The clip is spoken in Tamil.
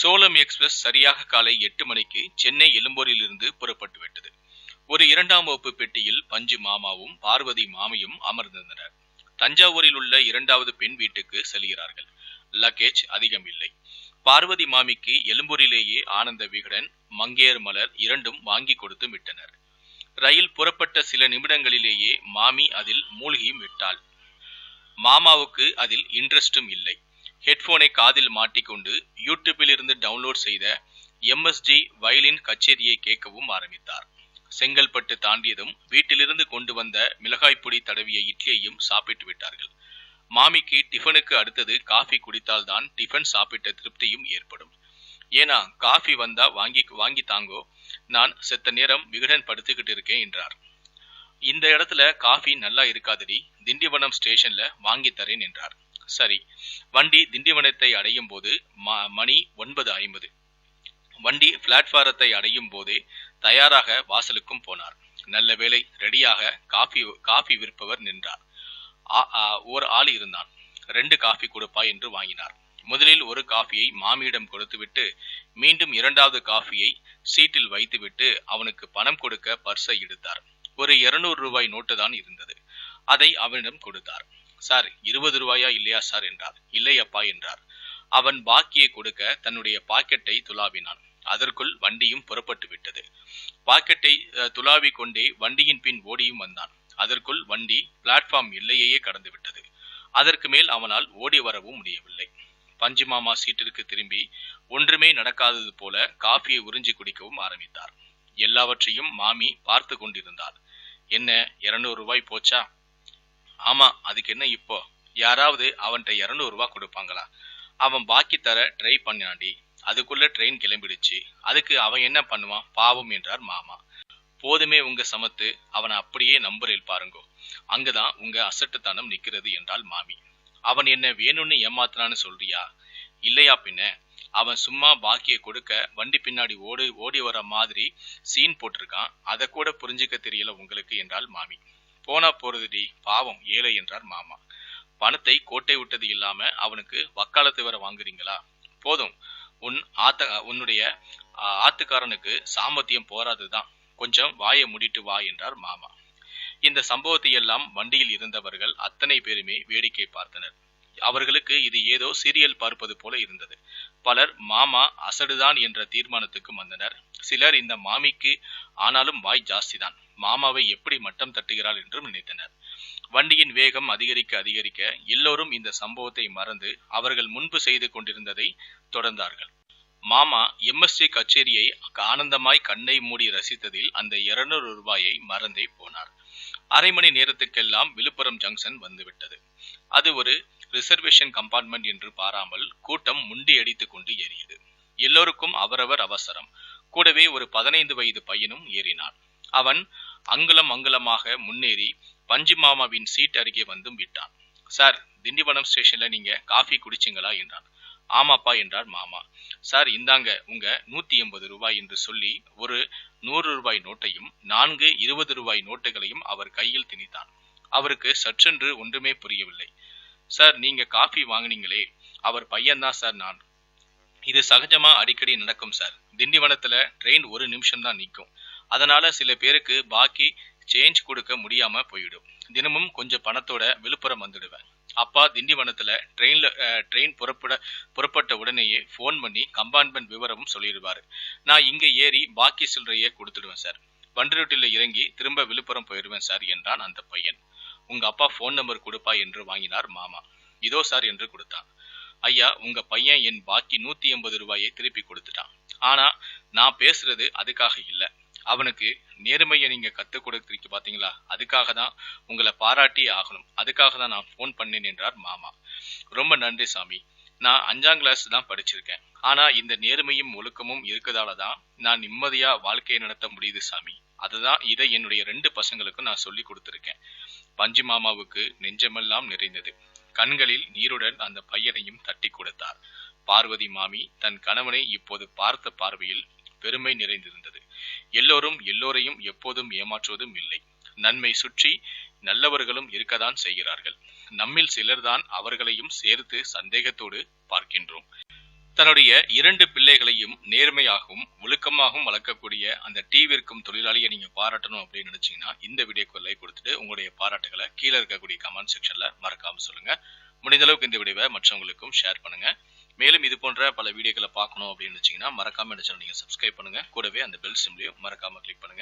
சோலம் எக்ஸ்பிரஸ் சரியாக காலை எட்டு மணிக்கு சென்னை எழும்பூரிலிருந்து புறப்பட்டு விட்டது ஒரு இரண்டாம் வகுப்பு பெட்டியில் பஞ்சு மாமாவும் பார்வதி மாமியும் அமர்ந்திருந்தனர். தஞ்சாவூரில் உள்ள இரண்டாவது பெண் வீட்டுக்கு செல்கிறார்கள். லக்கேஜ் அதிகம் இல்லை. பார்வதி மாமிக்கு எழும்பூரிலேயே ஆனந்த விகடன் மங்கேர் மலர் இரண்டும் வாங்கி கொடுத்து விட்டனர். ரயில் புறப்பட்ட சில நிமிடங்களிலேயே மாமி அதில் மூழ்கியும் விட்டாள். மாமாவுக்கு அதில் இன்ட்ரெஸ்டும் இல்லை. ஹெட்போனை காதில் மாட்டிக்கொண்டு யூடியூப்பில் இருந்து டவுன்லோட் செய்த எம்எஸ்ஜி வயலின் கச்சேரியை கேட்கவும் ஆரம்பித்தார். செங்கல்பட்டு தாண்டியதும் வீட்டிலிருந்து கொண்டு வந்த மிளகாய் பொடி தடவிய இட்லியையும் சாப்பிட்டு விட்டார்கள். மாமிக்கு டிஃபனுக்கு அடுத்தது காஃபி குடித்தால்தான் டிஃபன் சாப்பிட்ட திருப்தியும் ஏற்படும். ஏனா காஃபி வந்தா வாங்கி வாங்கி தாங்கோ நான் செத்த நேரம் விகடன் படுத்துக்கிட்டு இருக்கேன் என்றார். இந்த இடத்துல காஃபி நல்லா இருக்காதடி திண்டிவனம் ஸ்டேஷன்ல வாங்கி தரேன் என்றார். சரி. வண்டி திண்டிவனத்தை அடையும் போது ம- மணி ஒன்பது ஐம்பது. வண்டி பிளாட்பாரத்தை அடையும் போதே தயாராக வாசலுக்கும் போனார். நல்ல வேளை ரெடியாக காஃபி காஃபி விற்பவர் நின்றார். ஒரு ஆள் இருந்தான். ரெண்டு காஃபி கொடுப்பா என்று வாங்கினார். முதலில் ஒரு காஃபியை மாமியிடம் கொடுத்துவிட்டு மீண்டும் இரண்டாவது காஃபியை சீட்டில் வைத்துவிட்டு அவனுக்கு பணம் கொடுக்க பர்ஸை எடுத்தார். ஒரு இருநூறு ரூபாய் நோட்டு தான் இருந்தது. அதை அவனிடம் கொடுத்தார். சார் இருபது ரூபாயா இல்லையா சார் என்றார். இல்லை அப்பா என்றார். அவன் பாக்கியை கொடுக்க தன்னுடைய பாக்கெட்டை துலாவினான். அதற்குள் வண்டியும் புறப்பட்டு விட்டது. பாக்கெட்டை துலாவி கொண்டே வண்டியின் பின் ஓடியும் வந்தான். அதற்குள் வண்டி பிளாட்ஃபார்ம் எல்லையையே கடந்து விட்டது. அதற்கு மேல் அவனால் ஓடி வரவும் முடியவில்லை. பஞ்சு மாமா சீட்டிற்கு திரும்பி ஒன்றுமே நடக்காதது போல காஃபியை உறிஞ்சி குடிக்கவும் ஆரம்பித்தார். எல்லாவற்றையும் மாமி பார்த்து கொண்டிருந்தார் என்ன இருநூறு ரூபாய் போச்சா? ஆமா அதுக்கு என்ன இப்போ? யாராவது அவன்கிட்ட இரநூறு ரூபா கொடுப்பாங்களா? அவன் பாக்கி தர ட்ரை பண்ணாண்டி. அதுக்குள்ள ட்ரெயின் கிளம்பிடுச்சு. அதுக்கு அவன் என்ன பண்ணுவான்? பாவம் என்றார் மாமா. போதுமே உங்க சமத்து அவனை அப்படியே நம்பரில் பாருங்கோ. அங்கதான் உங்க அசட்டுத்தனம் நிக்கிறது என்றாள் மாமி. அவன் என்ன வேணும்னு ஏமாத்துறான்னு சொல்றியா? இல்லையா பின்ன? அவன் சும்மா பாக்கிய கொடுக்க வண்டி பின்னாடி ஓடி ஓடி வர மாதிரி சீன் போட்டிருக்கான். அதை கூட புரிஞ்சுக்க தெரியல உங்களுக்கு என்றாள் மாமி. போனா போறதுடி பாவம் ஏழை என்றார் மாமா. பணத்தை கோட்டை விட்டது இல்லாம அவனுக்கு வக்காலத்து வேற வாங்குறீங்களா? போதும். உன் ஆத்த உன்னுடைய ஆத்துக்காரனுக்கு சாமர்த்தியம் போராதுதான் கொஞ்சம் வாயை முடிட்டு வா என்றார் மாமா. இந்த சம்பவத்தை எல்லாம் வண்டியில் இருந்தவர்கள் அத்தனை பேருமே வேடிக்கை பார்த்தனர். அவர்களுக்கு இது ஏதோ சீரியல் பார்ப்பது போல இருந்தது. பலர் மாமா அசடுதான் என்ற தீர்மானத்துக்கும் வந்தனர். சிலர் இந்த மாமிக்கு ஆனாலும் வாய் ஜாஸ்திதான். மாமாவை எப்படி மட்டம் தட்டுகிறாள் என்றும் நினைத்தனர். வண்டியின் வேகம் அதிகரிக்க அதிகரிக்க எல்லோரும் இந்த சம்பவத்தை மறந்து அவர்கள் முன்பு செய்து கொண்டிருந்ததை தொடர்ந்தார்கள். மாமா எம்எஸ்டி கச்சேரியை ஆனந்தமாய் கண்ணை மூடி ரசித்ததில் அந்த இருநூறு ரூபாயை மறந்தே போனார். அரை மணி நேரத்துக்கெல்லாம் விழுப்புரம் ஜங்ஷன் வந்துவிட்டது. அது ஒரு ரிசர்வேஷன் கம்பார்ட்மெண்ட் என்று பாராமல் கூட்டம் முண்டி அடித்து கொண்டு ஏறியது. எல்லோருக்கும் அவரவர் அவசரம். கூடவே ஒரு பதினைந்து வயது பையனும் ஏறினான். அவன் அங்குலம் அங்குலமாக முன்னேறி பஞ்சு மாமாவின் சீட் அருகே வந்தும் விட்டான். சார் திண்டிவனம் ஸ்டேஷன்ல நீங்க காஃபி குடிச்சிங்களா? என்றான். ஆமாப்பா என்றார் மாமா. சார் இந்தாங்க உங்க நூத்தி எண்பது ரூபாய் என்று சொல்லி ஒரு நூறு ரூபாய் நோட்டையும் நான்கு இருபது ரூபாய் நோட்டுகளையும் அவர் கையில் திணித்தான். அவருக்கு சற்றென்று ஒன்றுமே புரியவில்லை. சார் நீங்க காஃபி வாங்குனீங்களே அவர் பையன்தான் சார் நான். இது சகஜமா அடிக்கடி நடக்கும் சார். திண்டிவனத்துல ட்ரெயின் ஒரு நிமிஷம் தான் நிற்கும். அதனால சில பேருக்கு பாக்கி சேஞ்ச் கொடுக்க முடியாம போயிடும். தினமும் கொஞ்சம் பணத்தோட விழுப்புரம் வந்துடுவேன். அப்பா திண்டிவனத்துல ட்ரெயின்ல ட்ரெயின் புறப்பட புறப்பட்ட உடனேயே ஃபோன் பண்ணி கம்பார்ட்மெண்ட் விவரமும் சொல்லிடுவாரு. நான் இங்க ஏறி பாக்கி சில்லறையே கொடுத்துடுவேன் சார். பண்டரோட்டில இறங்கி திரும்ப விழுப்புரம் போயிடுவேன் சார் என்றான் அந்த பையன். உங்க அப்பா ஃபோன் நம்பர் கொடுப்பா என்று வாங்கினார் மாமா. இதோ சார் என்று கொடுத்தான். ஐயா உங்க பையன் என் பாக்கி நூத்தி எண்பது ரூபாயை திருப்பி கொடுத்துட்டான். ஆனா நான் பேசுறது அதுக்காக இல்லை. அவனுக்கு நேர்மையை நீங்க கத்துக் கொடுக்குறீங்க பாத்தீங்களா? அதுக்காக தான் உங்களை பாராட்டியே ஆகணும். அதுக்காக தான் நான் ஃபோன் பண்ணேன் என்றார் மாமா. ரொம்ப நன்றி சாமி. நான் அஞ்சாம் கிளாஸ் தான் படிச்சிருக்கேன். ஆனா இந்த நேர்மையும் ஒழுக்கமும் இருக்கதால தான் நான் நிம்மதியா வாழ்க்கையை நடத்த முடியுது சாமி. அதுதான் இதை என்னுடைய ரெண்டு பசங்களுக்கும் நான் சொல்லி கொடுத்துருக்கேன். பஞ்சு மாமாவுக்கு நெஞ்சமெல்லாம் நிறைந்தது. கண்களில் நீருடன் அந்த பையனையும் தட்டி கொடுத்தார். பார்வதி மாமி தன் கணவனை இப்போது பார்த்த பார்வையில் பெருமை நிறைந்திருந்தது. எல்லோரும் எல்லோரையும் எப்போதும் ஏமாற்றுவதும் இல்லை. நன்மை சுற்றி நல்லவர்களும் இருக்கத்தான் செய்கிறார்கள். நம்மில் சிலர்தான் அவர்களையும் சேர்த்து சந்தேகத்தோடு பார்க்கின்றோம். தன்னுடைய இரண்டு பிள்ளைகளையும் நேர்மையாகவும் ஒழுக்கமாகவும் வளர்க்கக்கூடிய அந்த டீ விற்கும் தொழிலாளியை நீங்க பாராட்டணும் அப்படின்னு நினைச்சீங்கன்னா இந்த வீடியோக்கு லைக் கொடுத்துட்டு உங்களுடைய பாராட்டுகளை கீழே இருக்கக்கூடிய கமெண்ட் செக்ஷன்ல மறக்காம சொல்லுங்க. முடிந்த அளவுக்கு இந்த வீடியோவை மற்றவங்களுக்கும் ஷேர் பண்ணுங்க. மேலும் இது போன்ற பல வீடியோக்களை பார்க்கணும் அப்படின்னு வச்சிங்கன்னா மறக்காமல் என்ன சேனல் நீங்கள் சப்ஸ்கிரைப் பண்ணுங்க. கூடவே அந்த பெல் சிம்லையும் மறக்காமல் கிளிக் பண்ணுங்கள்